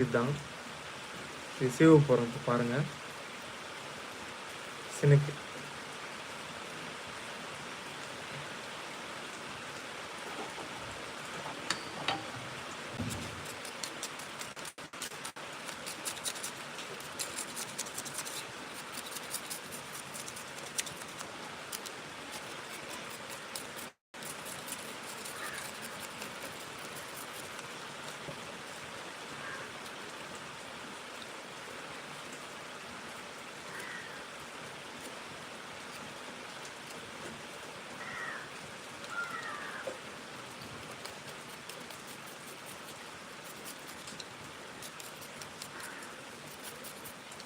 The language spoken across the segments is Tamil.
இதுதான் இது சேவ் போகிறோம் இப்போ பாருங்கள் சினுக்கு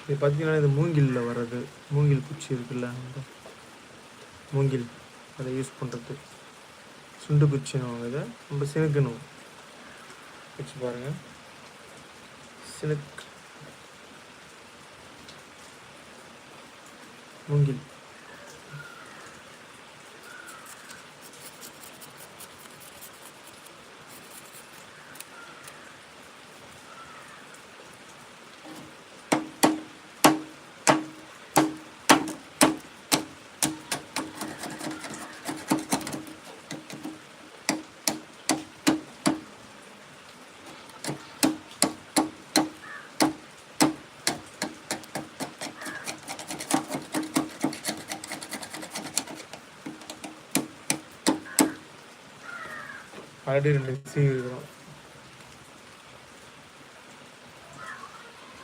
இது பார்த்தீங்கன்னா இது மூங்கிலில் வர்றது மூங்கில் குச்சி இருக்குல்ல அந்த மூங்கில் அதை யூஸ் பண்ணுறது சுண்டு குச்சின்னு இதை நம்ம சினுக்கணும் வச்சு பாருங்கள் சினுக் மூங்கில். ஆல்ரெடி ரெண்டு சீவ் இருக்கிறோம்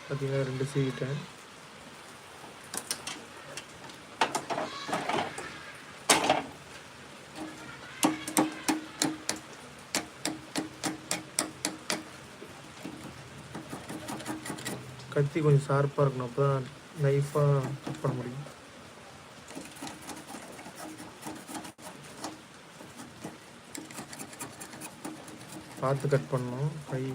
பார்த்தீங்கன்னா ரெண்டு சீவிட்டேன் கத்தி கொஞ்சம் ஷார்ப்பாக இருக்கணும். அப்போ தான் நைஃபாக கட் பண்ண முடியும். பார்த்து கட் பண்ணணும். கை.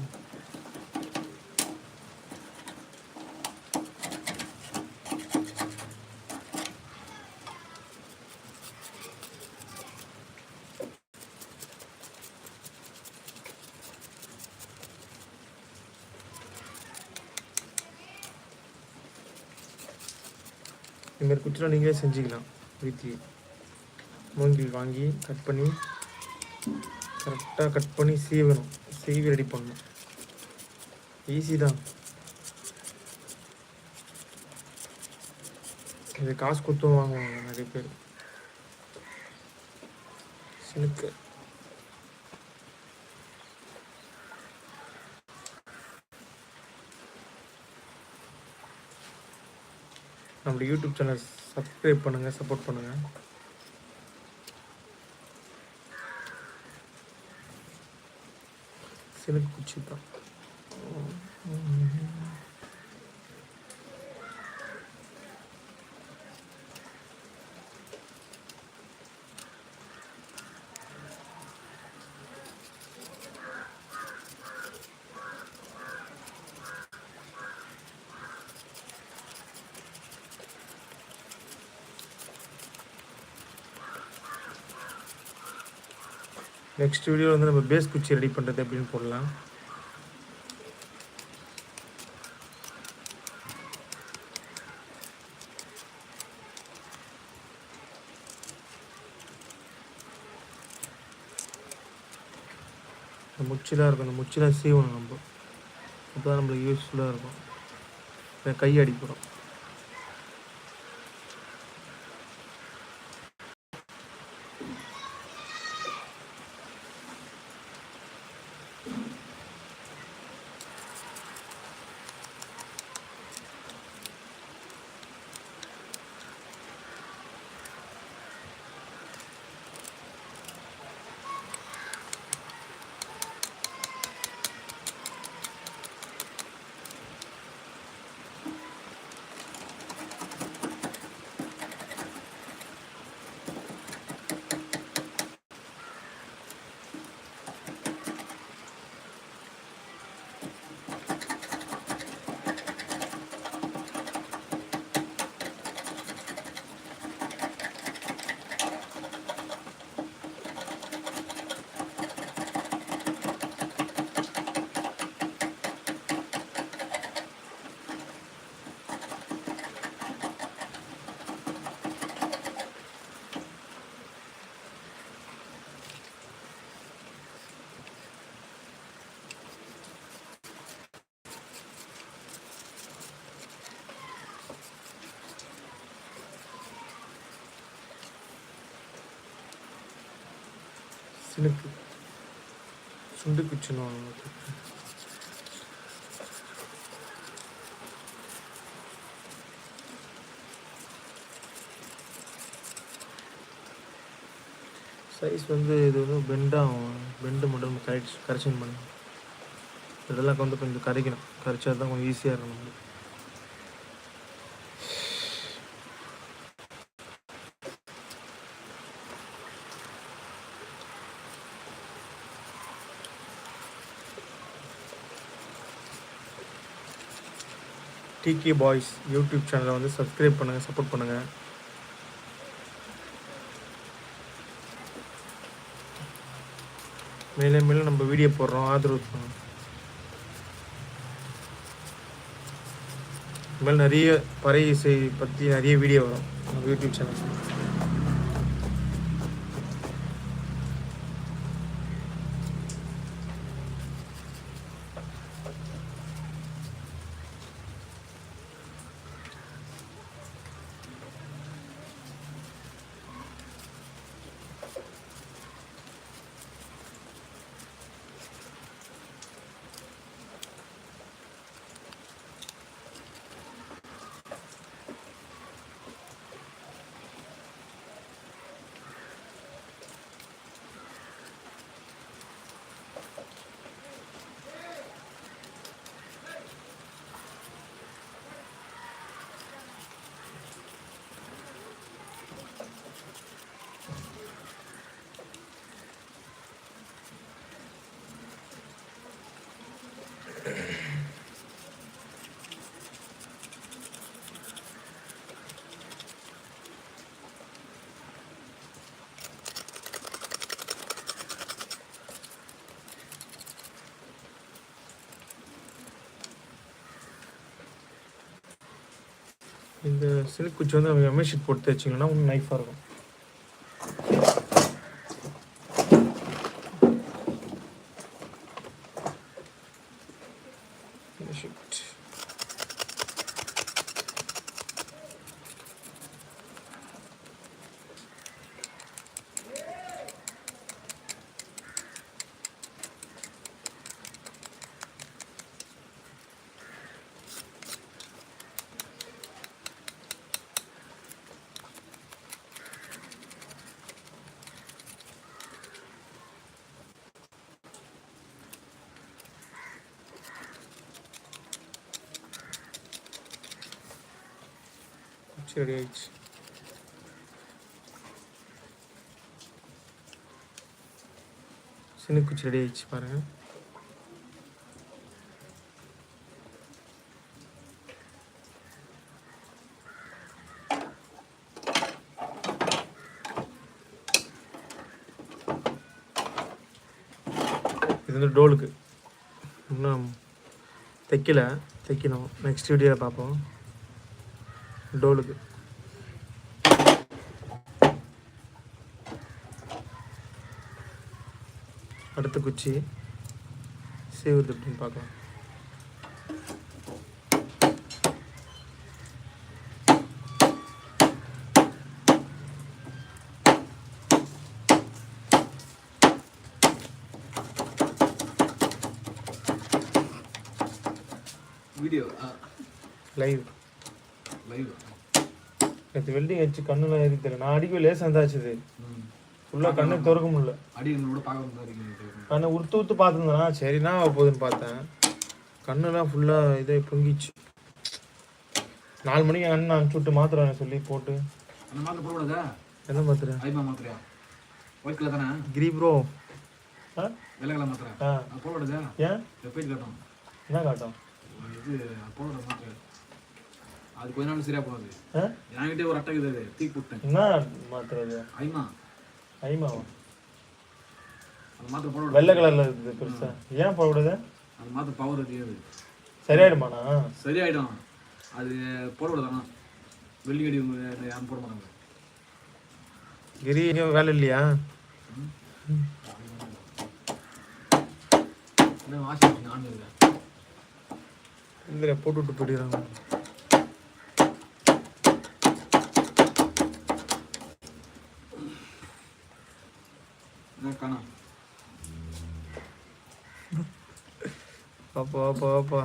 இதுமாரி குச்சிலாம் நீங்களே செஞ்சுக்கலாம். வீட்லேயே. மூங்கில் வாங்கி கட் பண்ணி. கரெக்டாக கட் பண்ணி சீவணும். சீவி ரெடி பண்ணணும். ஈஸி தான். இது காசு கொடுத்தும் வாங்குவாங்க நிறைய பேர். சினுக்கு நம்மளுடைய யூடியூப் சேனல் சப்ஸ்கிரைப் பண்ணுங்கள் சப்போர்ட் பண்ணுங்கள் சினுக்கு குச்சி நெக்ஸ்ட் வீடியோ வந்து நம்ம பேஸ் குச்சி ரெடி பண்ணுறது அப்படின்னு போடலாம். இந்த முச்சிலாம் இருக்கும் அந்த முச்சிலாம் சீவணும் நம்ம. அப்போ தான் நம்மளுக்கு யூஸ்ஃபுல்லாக இருக்கும். கை அடிப்படும். சினுக்கு சுண்டு குச்சின்னு சைஸ் வந்து இது வந்து பெண்டாகும் பெண்டு மட்டும் கரெக்ட் கரெக்ஷன் பண்ணணும். இதெல்லாம் வந்து கொஞ்சம் கரைக்கணும். கரைச்சா தான் கொஞ்சம் ஈஸியாக இருக்கும் நம்மளுக்கு. டிகே பாய்ஸ் யூடியூப் சேனலை வந்து சப்ஸ்கிரைப் பண்ணுங்கள் சப்போர்ட் பண்ணுங்கள் மேலே மேலே நம்ம வீடியோ போடுறோம் ஆதரவு பண்ணுங்க இனிமேல் நிறைய பறை இசை பற்றி நிறைய வீடியோ வரும் நம்ம யூடியூப் சேனல் இந்த சில்க் குச்சி வந்து நம்ம எம்ஐ ஷீட் போட்டு தைச்சிங்கன்னா உங்களுக்கு நைஃபாக இருக்கும் ஷீட் குச்சி ரெடி ஆயிடுச்சு சின்னக்குச்சி ரெடி ஆயிடுச்சு பாருங்க இது வந்து டோலுக்கு. இன்னும் தைக்கல. தைக்கணும். நெக்ஸ்ட் வீடியோவில் பார்ப்போம். டோலுக்கு. குச்சி சேவுது அப்படின்னு பார்க்கலாம். வீடியோ லைவ் லைவ் நேற்று வெல்டிங் வச்சு கண்ணுலாம் எதுக்கு தெரியல நான் அடிக்கவே லேசாக ஃபுல்லாக கண்ணு திறக்க முடியல. அடி கூட பார்க்க முடியாது. கண்ணை உறுத்து உறுத்து பார்த்துருந்தேனா சரினா போகுதுன்னு பார்த்தேன். கண்ணுலாம் ஃபுல்லாக இதே பொங்கிச்சு. நாலு மணிக்கு அண்ணன் அனுப்பிச்சு விட்டு மாத்திரை சொல்லி போட்டு. அந்த மாத்திரை போடக்கூடாதா? என்ன மாத்திரை? ஐமா மாத்திரையா? ஒயிட் கலர் தானே? கிரி ப்ரோ வெள்ளை கலர் மாத்திரை? போடக்கூடாதா? ஏன்? வெப்பேஜ் காட்டும். என்ன காட்டும்? இது போடுற மாத்திரை. அது கொஞ்ச நாள் சரியா போகாது. என்கிட்ட ஒரு அட்டை அது. தூக்கி போட்டேன். என்ன மாத்திரை இது ஐமா. ஐமாவா? வெள்ளை கலரில் இருக்குது பெருசா. ஏன் போடக்கூடாது அந்த மாத்திரை பவர் அதிகாது சரியாயிடுமாண்ணா? சரியாயிடும். அது போடக்கூடாது ஆனால் வெள்ளி அடி யாரும் போட மாட்டாங்க. கிரி எங்கேயும் வேலை இல்லையா? வாஷிங் மிஷின் ஆன் இருக்கேன் இந்த போட்டு விட்டு போயிடுறாங்க என்ன காணா போ போ போ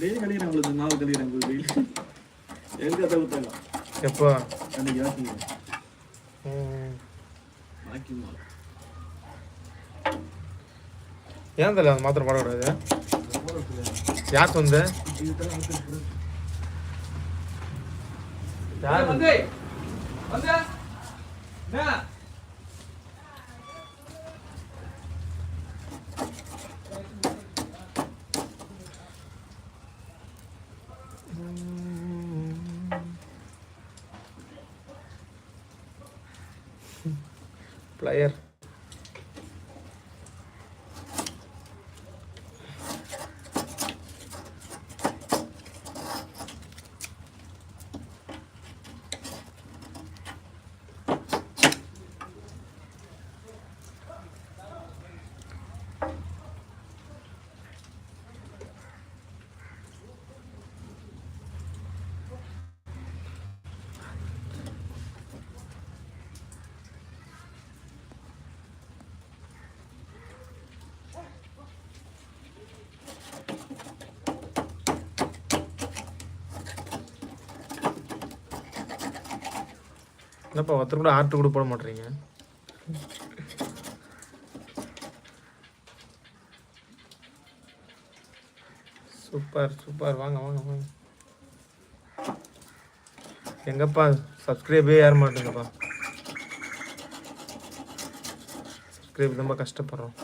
டெய்லி கழிக்கிறேன் உங்களுக்கு நாள் கழிக்கிறேன் உங்களுக்கு டெய்லி எங்க அதை விட்டாங்க எப்போ? அன்னைக்கு யோசிங்க ம். பாக்கி மாலை ஏன் தெரியல அந்த மாத்திரை போடக்கூடாது? யார் சொந்த? யார்? வந்து. வந்து. என்ன? என்னப்பா ஒருத்தர் கூட ஆர்ட் கூட போட மாட்டீங்க சூப்பர் சூப்பர். வாங்க வாங்க வாங்க. எங்கப்பா சப்ஸ்கிரைபே ஏற மாட்டேங்கப்பா சப்ஸ்கிரைப் ரொம்ப கஷ்டப்படுறோம்.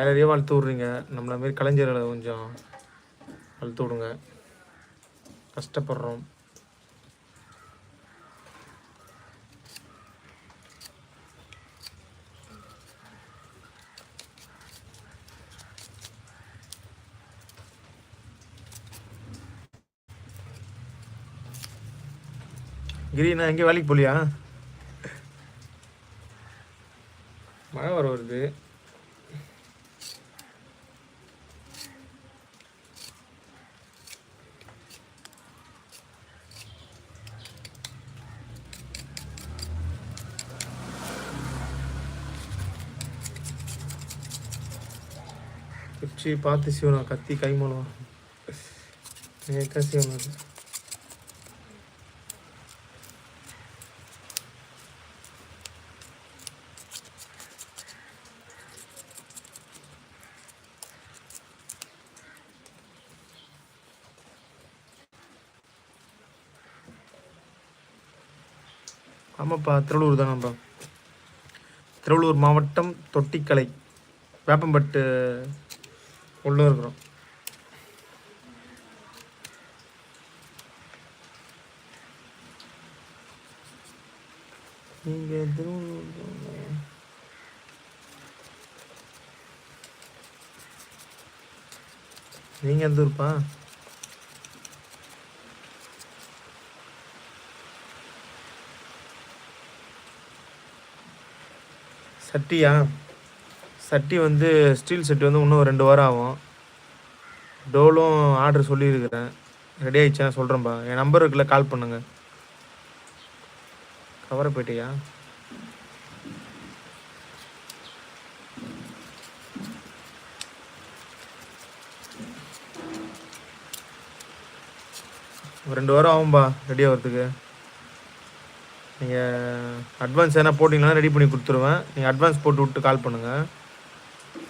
நிறைய வளர்த்து விட்றீங்க. நம்மள மாரி கலைஞர்களை கொஞ்சம் வளர்த்து விடுங்க. கஷ்டப்படுறோம். கிரி நான் எங்கேயும் வேலைக்கு போலியா மழை வர வருது குச்சி பார்த்து சீவனம் கத்தி கை மூலம். நேக்கா ஆமாப்பா திருவள்ளூர் தானப்பா. திருவள்ளூர் மாவட்டம் தொட்டிக்கலை வேப்பம்பட்டு உள்ளே இருக்கிறோம். நீங்க எதுவும் நீங்கள் நீங்க எந்த ஊருப்பா? சட்டியா? சட்டி வந்து ஸ்டீல் சட்டி வந்து இன்னும் ரெண்டு வாரம் ஆகும். டோலும் ஆர்டர் சொல்லியிருக்கிறேன். ரெடி ஆயிடுச்சா சொல்கிறேன்ப்பா என் நம்பர் இருக்குல்ல கால் பண்ணுங்கள் கவரப்பேட்டையா ஒரு ரெண்டு வாரம் ஆகும்பா ரெடி ஆகிறதுக்கு. நீங்கள் அட்வான்ஸ் எதனா போட்டிங்கன்னா ரெடி பண்ணி கொடுத்துருவேன். நீங்கள் அட்வான்ஸ் போட்டு விட்டு கால் பண்ணுங்கள்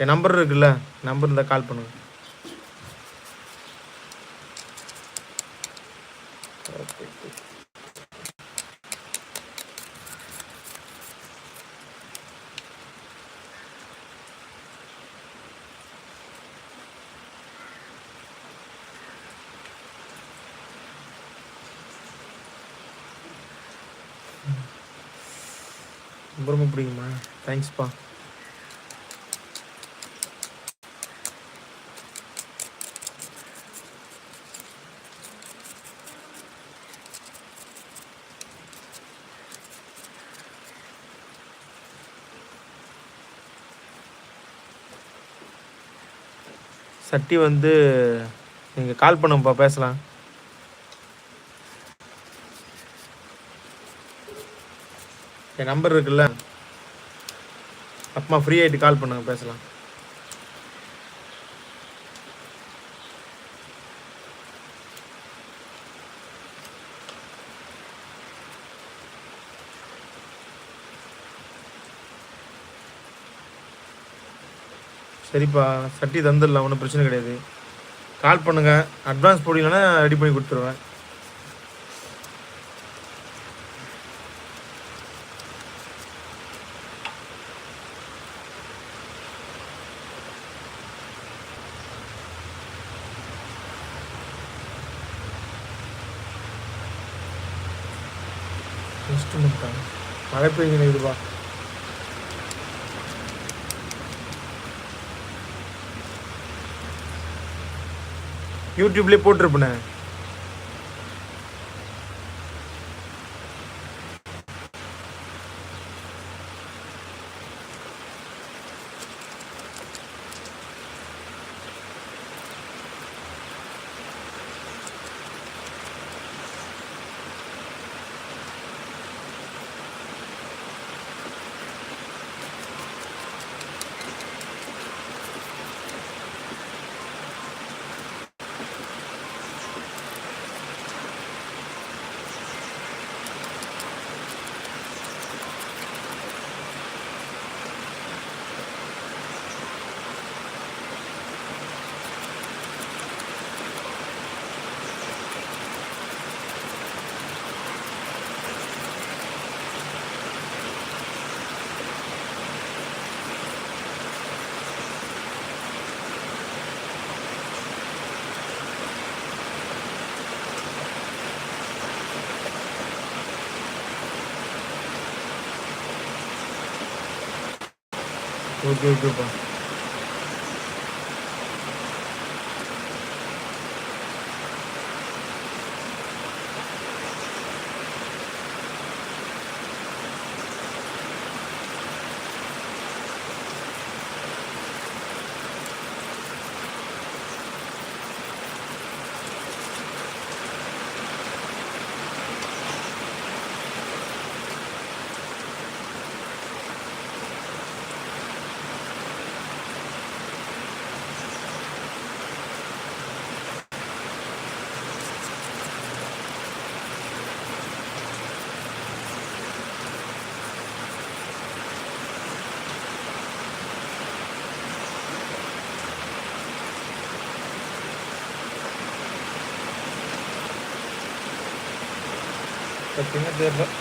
என் நம்பர் இருக்குல்ல நம்பர் இருந்தால் கால் பண்ணுங்க. ரொம்ப ரொம்ப பிடிக்குமா தேங்க்ஸ்ப்பா சட்டி வந்து நீங்கள் கால் பண்ணுங்கப்பா பேசலாம். என் நம்பர் இருக்குல்ல? அப்பமா ஃப்ரீ ஆகிட்டு கால் பண்ணுங்க பேசலாம். சரிப்பா சட்டி தந்துடலாம் ஒன்றும் பிரச்சனை கிடையாது. கால் பண்ணுங்க. அட்வான்ஸ் போடலன்னா ரெடி பண்ணி கொடுத்துருவேன். மழை பெய்யுங்க இதுவா? யூடியூப்லேயே போட்டிருப்பேனே. Gue 吧 Só tem a Débora.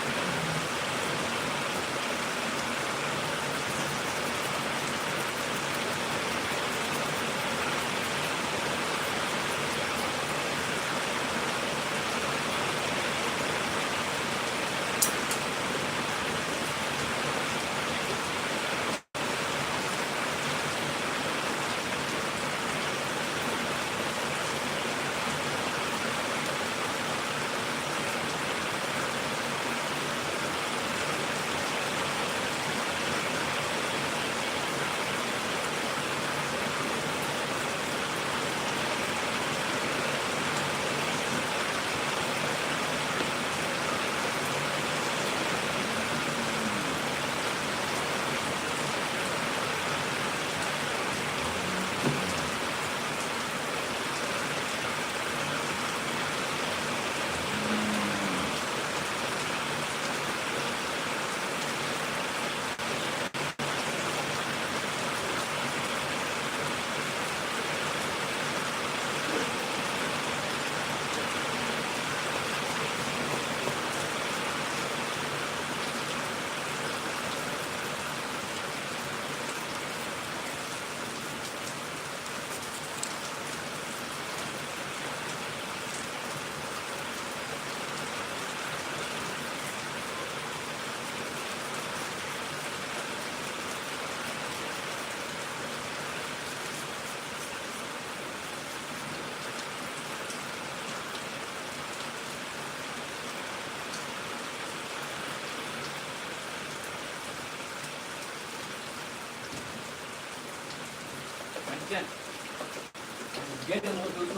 தெரியல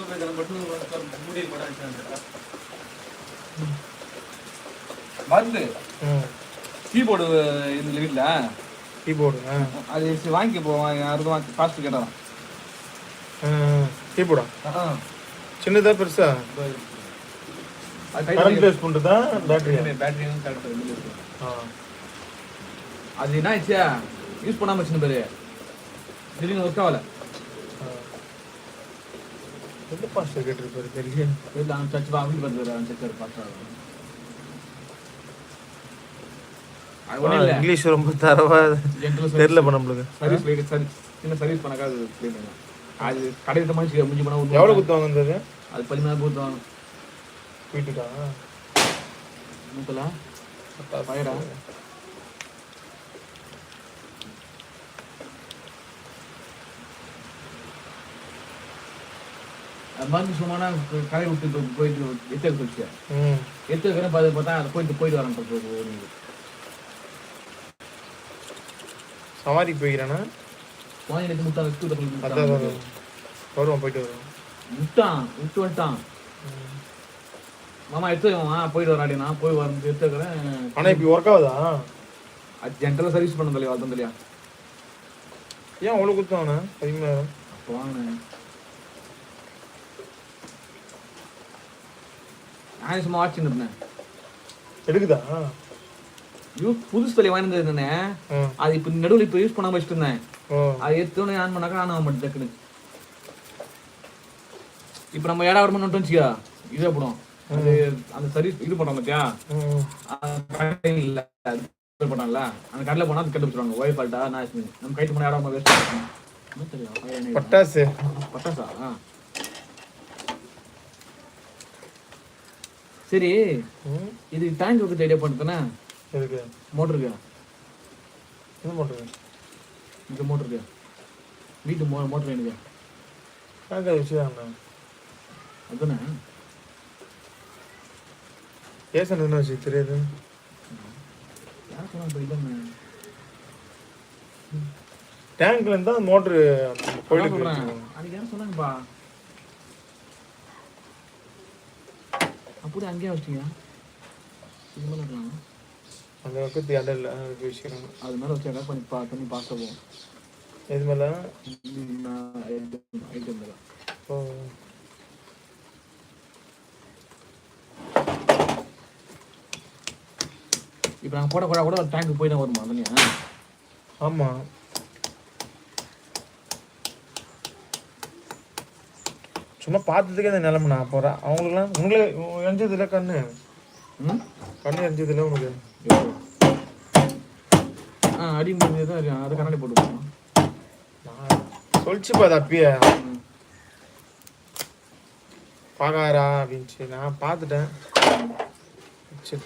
கேட்டு மட்டும் மூடி போட வந்து ம். கீபோர்டு இந்த வீட்டில் கீபோர்டு அது வாங்கிக்க போவான் யாருக்கும் வாங்கி காசு கேட்டாராம் கீபோர்டா? சின்னதா பெருசா? அது கரண்ட் யூஸ் பண்ணுறதா கரெக்ட் ஆ. அது என்ன ஆச்சு யூஸ் பண்ணாம வச்சுன்னு பாரு. திடீர்னு ஒர்க் ஆகல. எந்த பாஸ்டர் கேட்டிருப்பாரு? தெரியல வீட்டு பார்த்து அவன் சர்ச் பார்த்தா அது ஒன்றும் இல்லை. இங்கிலீஷ் ரொம்ப தரவா தெரியல பண்ண நம்மளுக்கு சர்வீஸ் லைட் சர்வீஸ் சின்ன சர்வீஸ் பண்ணாக்கா அது கடையில் மனுஷன் முடிஞ்சு போனால் எவ்வளோ குத்துவாங்க இருந்தது அது பதினாறு கொடுத்தோம் வீட்டுக்கா? நூத்தலா பயிரா மருந்து சும்மானா கடை விட்டு போயிட்டு எத்தல் போச்சு? ம். எத்தல் பார்த்து பார்த்தா அது போயிட்டு போயிட்டு வரேன் சவாரி போய்க்கிறேன்னா குழந்தைங்களுக்கு முட்டா அதான் விட்டு அதான். வருவோம் போயிட்டு வருவோம். விட்டான் விட்டு வந்துட்டான். மாமா எடுத்து மாமா போயிட்டு வராடினா போய் வந்து எடுத்துக்கிறேன் ஆனா இப்போ ஒர்க் ஆகுதா? அது ஜென்ரலாக சர்வீஸ் பண்ண தலையா வளர்த்தோம் தலையா ஏன் அவ்வளோ குத்துவாங்கண்ணா பதிமூணாயிரம். அப்போ வாங்கினேன். நான் சும்மா வாட்ச் இருந்தேன். எடுக்குதா? யூ புதுசு தலையை வாங்கி இருந்தேனே அது இப்போ நடுவில் இப்போ யூஸ் பண்ணாம வச்சுட்டு இருந்தேன். அது எடுத்தோடனே ஆன் பண்ணாக்கா ஆன் ஆக மாட்டேன் டக்குன்னு. இப்போ நம்ம ஏடா வருமானம் வச்சுக்கா. இதே போடும் அது அந்த சர்வீஸ் இது பண்ணோம் பார்த்தியா இல்ல. பண்ணாங்கல்ல அந்த கடையில் போனால் அது கண்டுபிடிச்சிருவாங்க ஒய் ஃபால்ட்டா நான் நம்ம கைட்டு போனால் இடம் வேஸ்ட் பட்டாசு. பட்டாசா? சரி இது டேங்க் வைக்க ஐடியா பண்ணிட்டேனே எதுக்கு? மோட்டருக்கு என்ன பண்ணுறது இந்த மோட்டருக்கு வீட்டு மோ மோட்டர் எனக்கு காக்கா வச்சுதாங்கண்ணா அதுதானே ஏசன் என்ன வச்சு தெரியாது. யார் சொன்னா இப்போ இல்லைன்னு டேங்க்ல இருந்தா மோட்ரு போயிட்டு சொல்றேன். இருக்கு. அதுக்கு யார் சொன்னாங்கப்பா? அப்படி அங்கேயே வச்சிங்க இது மேலே இருக்கலாம் அந்த பக்கத்து அதுக்கு வச்சுக்கிறாங்க அது மேலே வச்சாக்கா கொஞ்சம் பா தண்ணி பாஸ்ட்டாக போகும் எது மேலே ஐட்டம் மேலே ஓ இப்போ நாங்கள் போட கூட கூட டேங்க்கு போய் தான் வருமா தண்ணியா ஆமாம் சும்மா பார்த்ததுக்கே அந்த நிலமை நான் போகிறேன் அவங்களுக்குலாம் உங்களே எரிஞ்சது இல்லை கண்ணு. ம்? கண்ணு எரிஞ்சது இல்லை உனக்கு ஆ அடி முடிஞ்சது தான் அது கண்ணாடி போட்டு போகணும் நான் சொல்லிச்சுப்பா அது அப்பயே பார்க்காரா அப்படின்ச்சு நான் பார்த்துட்டேன். சரி.